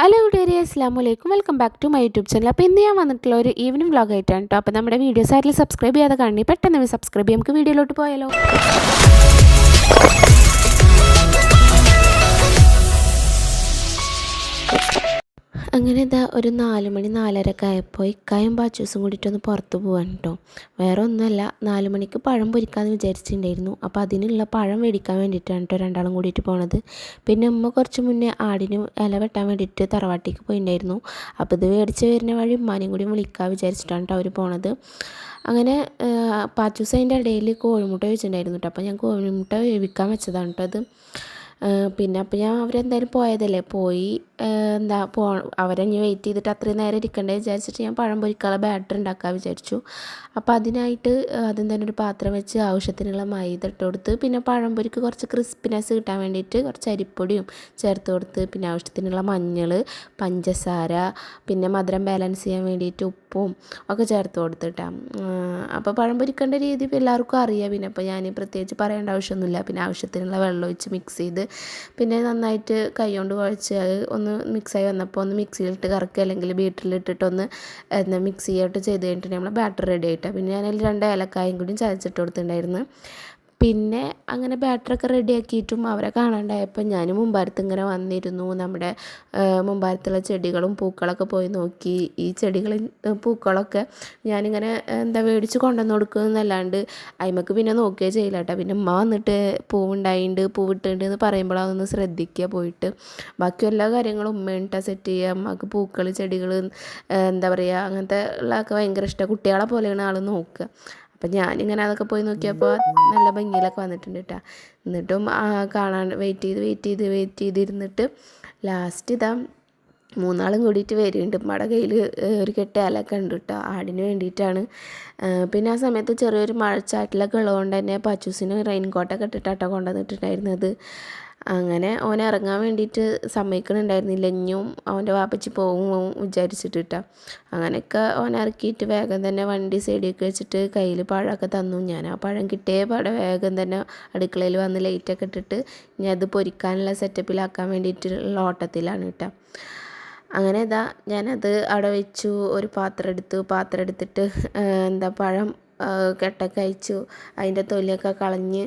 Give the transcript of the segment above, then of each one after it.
Hello ഡേരി അസ്സാം വലൈക്കും welcome back to my YouTube channel അപ്പോൾ ഇന്ന് ഞാൻ വന്നിട്ടുള്ള ഒരു ഈവനിങ് വ്ളോഗ് ആയിട്ടാണ് കേട്ടോ അപ്പോൾ നമ്മുടെ വീഡിയോസ് ആരെങ്കിലും സബ്സ്ക്രൈബ് ചെയ്യാതെ കാണി പെട്ടെന്ന് സബ്സ്ക്രൈബ് ചെയ്യാം. നമുക്ക് വീഡിയോയിലോട്ട് പോയാലോ. അങ്ങനെ ഇതാ ഒരു നാല് മണി നാലരക്കെ ആയപ്പോൾ ഇക്കായും ബാച്ചൂസും കൂടിയിട്ടൊന്ന് പുറത്ത് പോകാൻ കേട്ടോ വേറെ ഒന്നുമല്ല നാല് മണിക്ക് പഴം പൊരിക്കാമെന്ന് വിചാരിച്ചിട്ടുണ്ടായിരുന്നു. അപ്പോൾ അതിനുള്ള പഴം മേടിക്കാൻ വേണ്ടിയിട്ടാണ് കേട്ടോ രണ്ടാളും കൂടിയിട്ട് പോണത്. പിന്നെ ഉമ്മ കുറച്ച് മുന്നേ ആടിന് ഇല വെട്ടാൻ വേണ്ടിയിട്ട് തറവാട്ടിക്ക് പോയിട്ടുണ്ടായിരുന്നു അപ്പോൾ ഇത് മേടിച്ച് വരുന്ന വഴി ഉമ്മാനെയും കൂടി വിളിക്കാൻ വിചാരിച്ചിട്ടാണ് കേട്ടോ അവർ പോണത്. അങ്ങനെ പാച്ചൂസ് അതിന്റെ ഇടയിൽ കോഴിമുട്ട വെച്ചിട്ടുണ്ടായിരുന്നു കേട്ടോ അപ്പോൾ ഞാൻ കോഴിമുട്ട വേവിക്കാൻ വെച്ചതാണ് കേട്ടോ അത്. പിന്നെ അപ്പോൾ ഞാൻ അവരെന്തായാലും പോയതല്ലേ? പോയി എന്താ പോ അവരെ ഇനി വെയിറ്റ് ചെയ്തിട്ട് അത്രയും നേരം ഇരിക്കണ്ടേ വിചാരിച്ചിട്ട് ഞാൻ പഴം പൊരിക്കാനുള്ള ബാറ്റർ ഉണ്ടാക്കാൻ വിചാരിച്ചു. അപ്പോൾ അതിനായിട്ട് ആദ്യം തന്നെ ഒരു പാത്രം വെച്ച് ആവശ്യത്തിനുള്ള മൈദ ഇട്ട് കൊടുത്ത് പിന്നെ പഴം പൊരിക്ക് കുറച്ച് ക്രിസ്പിനെസ് കിട്ടാൻ വേണ്ടിയിട്ട് കുറച്ച് അരിപ്പൊടിയും ചേർത്ത് കൊടുത്ത് പിന്നെ ആവശ്യത്തിനുള്ള മഞ്ഞൾ പഞ്ചസാര പിന്നെ മധുരം ബാലൻസ് ചെയ്യാൻ വേണ്ടിയിട്ട് ഉപ്പും ഒക്കെ ചേർത്ത് കൊടുത്തിട്ടാണ് അപ്പോൾ പഴം പൊരിക്കേണ്ട രീതി എല്ലാവർക്കും അറിയാം. പിന്നെ അപ്പോൾ ഞാൻ പ്രത്യേകിച്ച് പറയേണ്ട ആവശ്യമൊന്നുമില്ല. പിന്നെ ആവശ്യത്തിനുള്ള വെള്ളം ഒഴിച്ച് മിക്സ് ചെയ്ത് പിന്നെ നന്നായിട്ട് കൈ കൊണ്ട് കുഴച്ച് അത് ഒന്ന് മിക്സായി വന്നപ്പോൾ ഒന്ന് മിക്സിയിലിട്ട് കറക്കുക അല്ലെങ്കിൽ ബീറ്ററിലിട്ടിട്ടൊന്ന് എന്താ മിക്സ് ചെയ്യോട്ട് ചെയ്ത് കഴിഞ്ഞിട്ട് നമ്മൾ ബാറ്റർ റെഡി ആയിട്ടാണ് പിന്നെ ഞാനതിൽ രണ്ട് ഏലക്കായും കൂടി ചതച്ചിട്ട് കൊടുത്തിട്ടുണ്ടായിരുന്നു. പിന്നെ അങ്ങനെ ബാറ്ററൊക്കെ റെഡിയാക്കിയിട്ടും അവരെ കാണാണ്ടായപ്പോൾ ഞാൻ മുമ്പാരത്ത് ഇങ്ങനെ വന്നിരുന്നു. നമ്മുടെ മുമ്പാരത്തുള്ള ചെടികളും പൂക്കളൊക്കെ പോയി നോക്കി. ഈ ചെടികളിൽ പൂക്കളൊക്കെ ഞാനിങ്ങനെ എന്താ മേടിച്ച് കൊണ്ടുവന്ന് കൊടുക്കുന്നല്ലാണ്ട് അയിമക്ക് പിന്നെ നോക്കുകയോ ചെയ്യില്ല കേട്ടോ പിന്നെ ഉമ്മ വന്നിട്ട് പൂവുണ്ടായിട്ടുണ്ട് പൂവിട്ടുണ്ട് എന്ന് പറയുമ്പോൾ അതൊന്ന് ശ്രദ്ധിക്കുക പോയിട്ട്. ബാക്കി എല്ലാ കാര്യങ്ങളും ഉമ്മ സെറ്റ് ചെയ്യുക. അമ്മയ്ക്ക് പൂക്കൾ ചെടികൾ എന്താ പറയുക അങ്ങനത്തെ ഉള്ളതൊക്കെ ഭയങ്കര ഇഷ്ടമാണ് കുട്ടികളെ പോലെയാണ് ആൾ നോക്കുക. അപ്പം ഞാനിങ്ങനെ അതൊക്കെ പോയി നോക്കിയപ്പോൾ നല്ല ഭംഗിയിലൊക്കെ വന്നിട്ടുണ്ട് കേട്ടോ എന്നിട്ടും കാണാൻ വെയിറ്റ് ചെയ്ത് വെയിറ്റ് ചെയ്ത് വെയിറ്റ് ചെയ്തിരുന്നിട്ട് ലാസ്റ്റ് ഇതാ മൂന്നാളും കൂടിയിട്ട് വരുന്നുണ്ട് ഉമ്മയുടെ കയ്യിൽ ഒരു കെട്ട് ഇലയൊക്കെ ഉണ്ട് കേട്ടോ ആടിന് വേണ്ടിയിട്ടാണ്. പിന്നെ ആ സമയത്ത് ചെറിയൊരു മഴച്ചാറ്റിലൊക്കെ ഉള്ളതുകൊണ്ട് തന്നെ പച്ചൂസിന് റെയിൻ കോട്ടൊക്കെ ഇട്ടിട്ടാട്ടോ കൊണ്ടുവന്നിട്ടുണ്ടായിരുന്നത്. അങ്ങനെ ഓൻ ഇറങ്ങാൻ വേണ്ടിയിട്ട് സമ്മതിക്കണുണ്ടായിരുന്നില്ല. ഇനിയും അവന്റെ വാപ്പച്ചി പോകും വിചാരിച്ചിട്ട് അങ്ങനെയൊക്കെ ഓൻ ഇറക്കിയിട്ട് വേഗം തന്നെ വണ്ടി സൈഡിലേക്ക് വെച്ചിട്ട് കയ്യിൽ പഴമൊക്കെ തന്നു. ഞാൻ ആ പഴം കിട്ടിയ പഴം വേഗം തന്നെ അടുക്കളയിൽ വന്ന് ലൈറ്റൊക്കെ ഇട്ടിട്ട് ഞാൻ അത് പൊരിക്കാനുള്ള സെറ്റപ്പിലാക്കാൻ വേണ്ടിയിട്ടുള്ള ഓട്ടത്തിലാണ് കേട്ടോ. അങ്ങനെ ഇതാ ഞാനത് അവിടെ വെച്ചു ഒരു പാത്രം എടുത്തു. പാത്രം എടുത്തിട്ട് എന്താ പഴം കെട്ടൊക്കെ അയച്ചു അതിന്റെ തൊലിയൊക്കെ കളഞ്ഞ്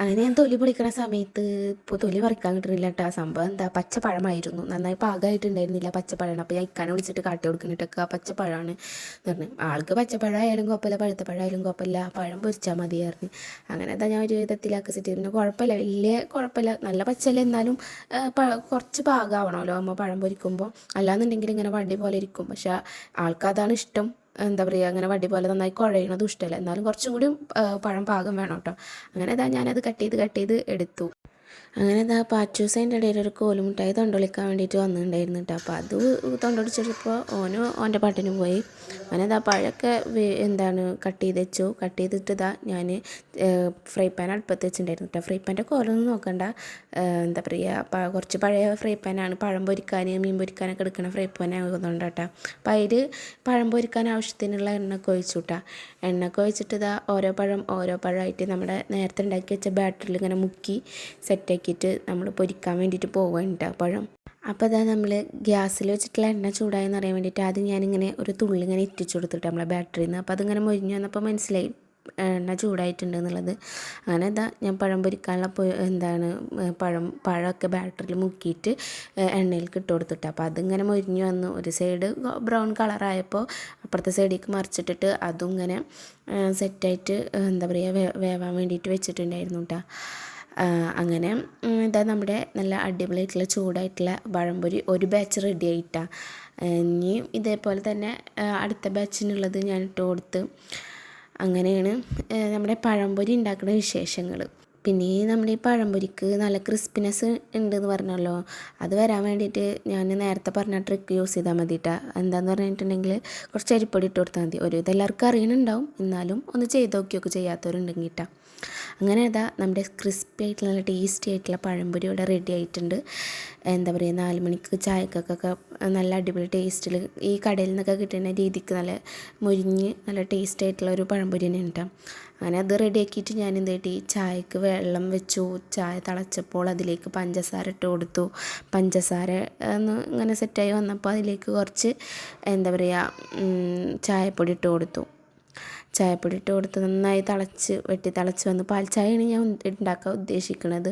അങ്ങനെ ഞാൻ തൊലി പൊളിക്കണ സമയത്ത് ഇപ്പോൾ തൊലി പറിക്കാൻ കിട്ടുന്നില്ല കേട്ടോ സംഭവം എന്താ? പച്ചപ്പഴമായിരുന്നു. നന്നായി പാകമായിട്ടുണ്ടായിരുന്നില്ല പച്ചപ്പഴമാണ് അപ്പോൾ ഞാൻ ഇക്കാനെ വിളിച്ചിട്ട് കാട്ടി കൊടുക്കുന്നിട്ടൊക്കെ ആ പച്ചപ്പഴമാണ് പറഞ്ഞു. ആൾക്ക് പച്ചപ്പഴമായാലും കുഴപ്പമില്ല പഴുത്തപ്പഴമായാലും കുഴപ്പമില്ല. പഴം പൊരിച്ചാൽ മതിയായിരുന്നു അങ്ങനെ എന്താ ഞാൻ ഒരു വിധത്തിലാക്കി സെറ്റ് പിന്നെ കുഴപ്പമില്ല. വലിയ കുഴപ്പമില്ല. നല്ല പച്ചല്ല എന്നാലും കുറച്ച് പാകമാവണമല്ലോ അമ്മ പഴം പൊരിക്കുമ്പോൾ അല്ലാന്നുണ്ടെങ്കിൽ ഇങ്ങനെ വണ്ടി പോലെ ഇരിക്കും. പക്ഷേ ആൾക്കതാണ് ഇഷ്ടം. എന്താ പറയുക അങ്ങനെ വടി പോലെ നന്നായി കുഴയണതും ഇഷ്ടമല്ല. എന്നാലും കുറച്ചും കൂടി പഴം പാകം വേണം കേട്ടോ. അങ്ങനെ ഇതാ ഞാനത് കട്ട് ചെയ്ത് കട്ട് ചെയ്ത് എടുത്തു. അങ്ങനെ ഇതാ പാച്ചൂസേന്റെ ഇടയിൽ ഒരു കോലുമുട്ടായി തൊണ്ടൊളിക്കാൻ വേണ്ടിയിട്ട് വന്നിട്ടുണ്ടായിരുന്നു കേട്ടോ. അപ്പോൾ അത് തൊണ്ടൊളിച്ചപ്പോൾ ഓനും ഓന്റെ പാട്ടിന് പോയി. അവനെന്താ പഴമൊക്കെ എന്താണ് കട്ട് ചെയ്ത് വെച്ചു. കട്ട് ചെയ്തിട്ട് ഇതാ ഞാൻ ഫ്രൈ പാൻ അടുപ്പത്ത് വെച്ചിട്ടുണ്ടായിരുന്നു കേട്ടോ. ഫ്രൈ പാന്റെ കോലൊന്നും നോക്കണ്ട. എന്താ പറയുക കുറച്ച് പഴയ ഫ്രൈ പാനാണ്. പഴം പൊരിക്കാൻ മീൻ പൊരിക്കാനൊക്കെ എടുക്കുന്ന ഫ്രൈ പാൻ ആകുന്നുണ്ട് കേട്ടോ. അപ്പം അതിൽ പഴം പൊരിക്കാൻ ആവശ്യത്തിനുള്ള എണ്ണയൊക്കെ ഒഴിച്ചു കേട്ടോ. എണ്ണയൊക്കെ ഒഴിച്ചിട്ട് ഇതാ ഓരോ പഴം ഓരോ പഴമായിട്ട് നമ്മുടെ നേരത്തെ ഉണ്ടാക്കി വെച്ച ബാറ്ററിൽ ഇങ്ങനെ മുക്കി സെറ്റാക്കിയിട്ട് നമ്മൾ പൊരിക്കാൻ വേണ്ടിയിട്ട് പോവുകയാണ് പഴം. അപ്പോൾ അതാ നമ്മൾ ഗ്യാസിൽ വെച്ചിട്ടുള്ള എണ്ണ ചൂടായെന്ന് അറിയാൻ വേണ്ടിയിട്ട് ആദ്യം ഞാനിങ്ങനെ ഒരു തുള്ളി ഇങ്ങനെ ഇറ്റിച്ചു കൊടുത്തിട്ട് നമ്മളെ ബാറ്ററിയിൽ നിന്ന് അപ്പോൾ അതിങ്ങനെ മൊരിഞ്ഞു വന്നപ്പോൾ മനസ്സിലായി എണ്ണ ചൂടായിട്ടുണ്ട് എന്നുള്ളത്. അങ്ങനെ ഇതാ ഞാൻ പഴം പൊരിക്കാനുള്ള എന്താണ് പഴം പഴമൊക്കെ ബാറ്ററിൽ മുക്കിയിട്ട് എണ്ണയിൽ ഇട്ട് കൊടുത്തിട്ട്. അപ്പോൾ അതിങ്ങനെ മൊരിഞ്ഞു വന്നു. ഒരു സൈഡ് ബ്രൗൺ കളറായപ്പോൾ അപ്പുറത്തെ സൈഡിലേക്ക് മറിച്ചിട്ടിട്ട് അതും ഇങ്ങനെ സെറ്റായിട്ട് എന്താ പറയുക വേവാൻ വേണ്ടിയിട്ട് വെച്ചിട്ടുണ്ടായിരുന്നു കേട്ടോ അങ്ങനെ ഇതാ നമ്മുടെ നല്ല അടിപൊളിയായിട്ടുള്ള ചൂടായിട്ടുള്ള പഴംപൊരി ഒരു ബാച്ച് റെഡി ആയിട്ടാണ് ഇനി ഇതേപോലെ തന്നെ അടുത്ത ബാച്ചിനുള്ളത് ഞാൻ ഇട്ട് കൊടുത്ത് അങ്ങനെയാണ് നമ്മുടെ പഴംപൊരി ഉണ്ടാക്കുന്ന വിശേഷങ്ങൾ പിന്നെ നമ്മുടെ ഈ പഴംപൊരിക്ക് നല്ല ക്രിസ്പിനെസ് ഉണ്ടെന്ന് പറഞ്ഞല്ലോ. അത് വരാൻ വേണ്ടിയിട്ട് ഞാൻ നേരത്തെ പറഞ്ഞ ട്രിക്ക് യൂസ് ചെയ്താൽ മതി കേട്ടോ എന്താന്ന് പറഞ്ഞിട്ടുണ്ടെങ്കിൽ കുറച്ച് അരിപ്പൊടി ഇട്ട് കൊടുത്താൽ മതി. ഒരു ഇതെല്ലാവർക്കും അറിയണുണ്ടാവും. എന്നാലും ഒന്ന് ചെയ്ത് നോക്കിയൊക്കെ ചെയ്യാത്തവരുണ്ടെങ്കിൽ കേട്ടോ അങ്ങനെ ഏതാ നമ്മുടെ ക്രിസ്പി ആയിട്ടുള്ള നല്ല ടേസ്റ്റി ആയിട്ടുള്ള പഴംപൊരി ഇവിടെ റെഡി ആയിട്ടുണ്ട്. എന്താ പറയുക നാല് മണിക്ക് ചായക്കൊക്കെ നല്ല അടിപൊളി ടേസ്റ്റിൽ ഈ കടയിൽ നിന്നൊക്കെ കിട്ടുന്ന രീതിക്ക് നല്ല മുരിഞ്ഞ് നല്ല ടേസ്റ്റ് ആയിട്ടുള്ള ഒരു പഴംപൊരി തന്നെയാണ് കേട്ടോ അങ്ങനെ അത് റെഡിയാക്കിയിട്ട് ഞാൻ എന്ത് കിട്ടി ചായക്ക് വെള്ളം വെച്ചു. ചായ തിളച്ചപ്പോൾ അതിലേക്ക് പഞ്ചസാര ഇട്ട് കൊടുത്തു. പഞ്ചസാര ഒന്ന് ഇങ്ങനെ സെറ്റായി വന്നപ്പോൾ അതിലേക്ക് കുറച്ച് എന്താ പറയുക ചായപ്പൊടി ഇട്ട് കൊടുത്തു. ചായപ്പൊടി ഇട്ട് കൊടുത്ത് നന്നായി തിളച്ച് വെട്ടി തിളച്ച് വന്ന് പാൽ ചായയാണ് ഞാൻ ഉണ്ടാക്കാൻ ഉദ്ദേശിക്കുന്നത്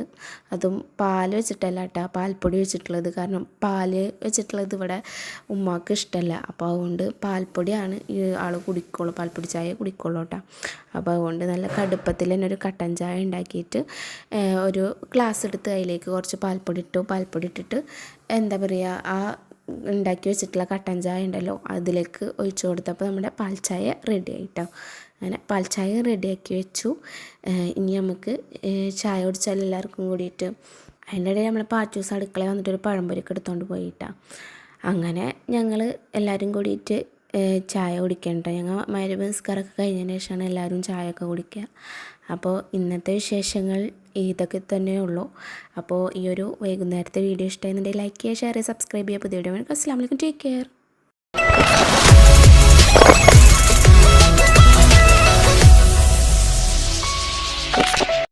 അതും പാൽ വെച്ചിട്ടല്ല കേട്ടോ പാൽപ്പൊടി വെച്ചിട്ടുള്ളത്. കാരണം പാൽ വെച്ചിട്ടുള്ളത് ഇവിടെ ഉമ്മാക്ക് ഇഷ്ടമല്ല അപ്പോൾ അതുകൊണ്ട് പാൽപ്പൊടിയാണ് ഈ ആൾ കുടിക്കുള്ളൂ പാൽപ്പൊടി ചായ കുടിക്കുള്ളൂ കേട്ടോ. അപ്പോൾ അതുകൊണ്ട് നല്ല കടുപ്പത്തിൽ തന്നെ ഒരു കട്ടൻ ചായ ഉണ്ടാക്കിയിട്ട് ഒരു ഗ്ലാസ് എടുത്ത് അതിലേക്ക് കുറച്ച് പാൽപ്പൊടി ഇട്ടു. പാൽപ്പൊടി ഇട്ടിട്ട് എന്താ പറയുക ആ ഉണ്ടാക്കി വെച്ചിട്ടുള്ള കട്ടൻ ചായ ഉണ്ടല്ലോ അതിലേക്ക് ഒഴിച്ചു കൊടുത്തപ്പോൾ നമ്മുടെ പാൽ ചായ റെഡി ആയിട്ടോ. അങ്ങനെ പാൽ ചായ റെഡിയാക്കി വെച്ചു. ഇനി നമുക്ക് ചായ കുടിച്ചാൽ എല്ലാവർക്കും കൂടിയിട്ട് അതിന്റെ ഇടയിൽ നമ്മൾ പാച്ചൂസ് അടുക്കള വന്നിട്ട് ഒരു പഴംപൊരിക്ക് എടുത്തുകൊണ്ട് പോയിട്ടാ. അങ്ങനെ ഞങ്ങൾ എല്ലാവരും കൂടിയിട്ട് ചായ കുടിക്കണ്ട ഞങ്ങൾ മരുഭ കഴിഞ്ഞതിന് ശേഷമാണ് എല്ലാവരും ചായ ഒക്കെ കുടിക്കുക. അപ്പോൾ ഇന്നത്തെ വിശേഷങ്ങൾ ഇതൊക്കെ തന്നെ ഉള്ളൂ. അപ്പോൾ ഈ ഒരു വൈകുന്നേരത്തെ വീഡിയോ ഇഷ്ടമായിരുന്നുണ്ടെങ്കിൽ ലൈക്ക് ചെയ്യുക ഷെയർ ചെയ്യുക സബ്സ്ക്രൈബ് ചെയ്യുക. പുതിയ വീഡിയോ അസ്സാം വലൈക്കും ടേക്ക് കെയർ